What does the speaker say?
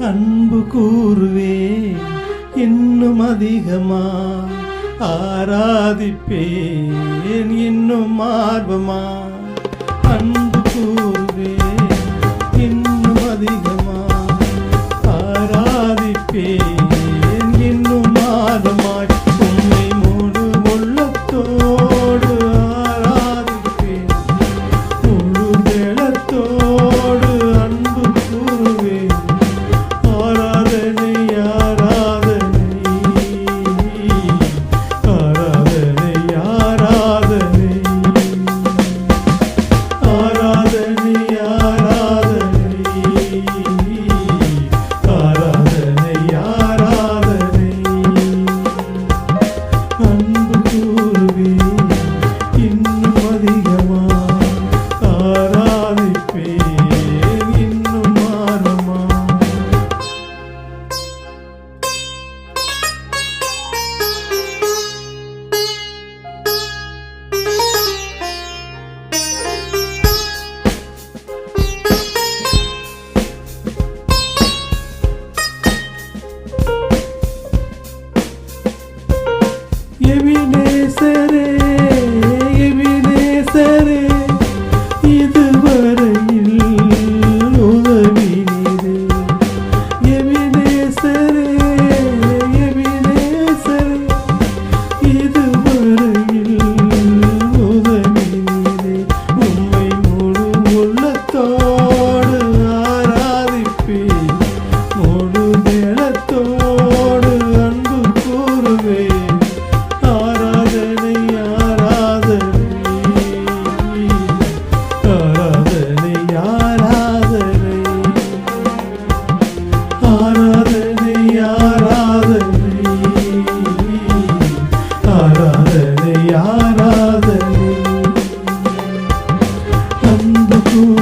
அன்பு கூறுவே இன்னும் அதிகமா ஆராதிப்பேன் இன்னும் ஆர்வமா? அன்பு கூறுவே இன்னும் அதிகமா ஆராதிப்பேன். எவினேசரே எவினேசரே இதுவரையில் உதவினீரே. எவி Ooh.